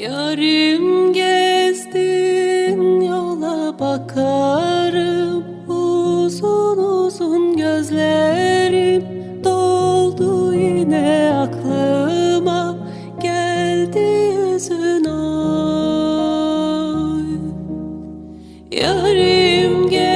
Yarim gezdin yola bakarım. Uzun uzun gözlerim doldu yine aklıma. Geldi yüzün oy Yarim gezdin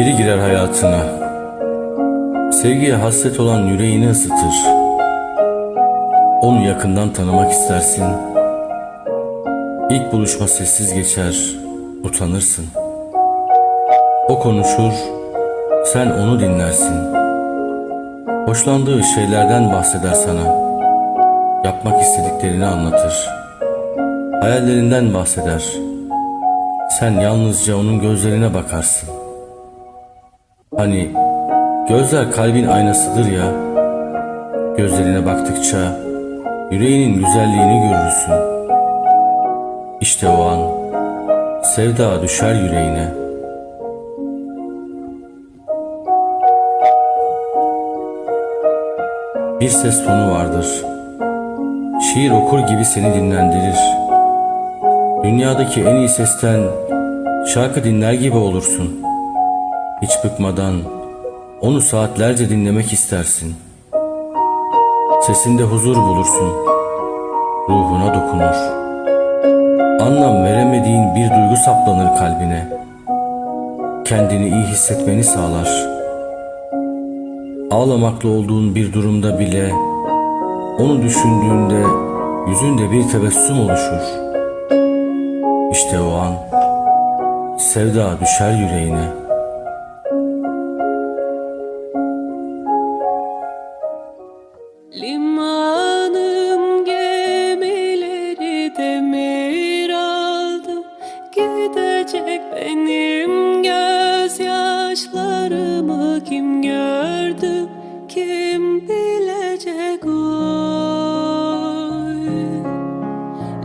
Biri girer hayatına. Sevgiye hasret olan yüreğini ısıtır. Onu yakından tanımak istersin. İlk buluşma sessiz geçer, utanırsın. O konuşur, sen onu dinlersin. Hoşlandığı şeylerden bahseder sana. Yapmak istediklerini anlatır. Hayallerinden bahseder. Sen yalnızca onun gözlerine bakarsın. Hani gözler kalbin aynasıdır ya. Gözlerine baktıkça yüreğinin güzelliğini görürsün. İşte o an sevda düşer yüreğine. Bir ses tonu vardır. Şiir okur gibi seni dinlendirir. Dünyadaki en iyi sesten şarkı dinler gibi olursun.'' Hiç bıkmadan onu saatlerce dinlemek istersin. Sesinde huzur bulursun. Ruhuna dokunur. Anlam veremediğin bir duygu saplanır kalbine. Kendini iyi hissetmeni sağlar. Ağlamakla olduğun bir durumda bile onu düşündüğünde yüzünde bir tebessüm oluşur. İşte o an sevda düşer yüreğine.''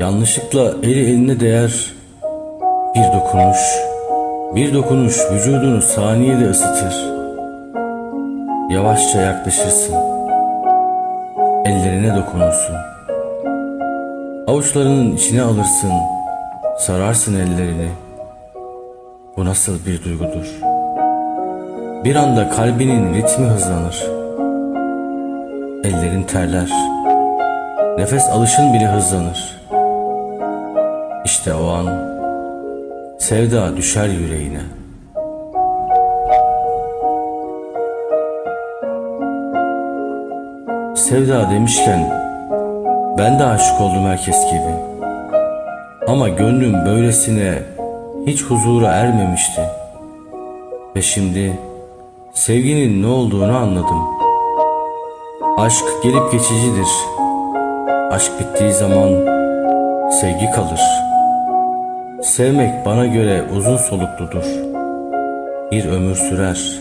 Yanlışlıkla eli eline değer bir dokunuş, bir dokunuş vücudunu saniyede ısıtır. Yavaşça yaklaşırsın. Ellerine dokunursun. Avuçlarının içine alırsın, sararsın ellerini. Bu nasıl bir duygudur? Bir anda kalbinin ritmi hızlanır. Ellerin terler. Nefes alışın bile hızlanır. İşte o an sevda düşer yüreğine. Sevda demişken ben de aşık oldum herkes gibi. Ama gönlüm böylesine hiç huzura ermemişti. Ve şimdi sevginin ne olduğunu anladım. Aşk gelip geçicidir. Aşk bittiği zaman sevgi kalır. Sevmek bana göre uzun solukludur. Bir ömür sürer.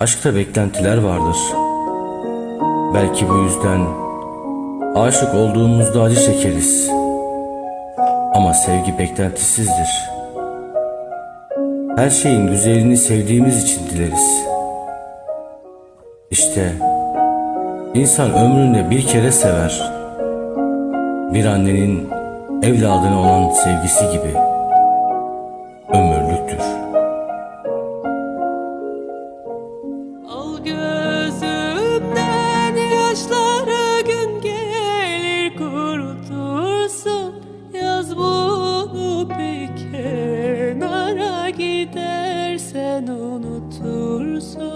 Aşkta beklentiler vardır. Belki bu yüzden aşık olduğumuzda acı çekeriz. Ama sevgi beklentisizdir. Her şeyin güzelini sevdiğimiz için dileriz. İşte insan ömründe bir kere sever. Bir annenin evladına olan sevgisi gibi ömürlüktür. Al gözümden yaşları gün gelir kurutursun Yaz bunu bir kenara gidersen unutursun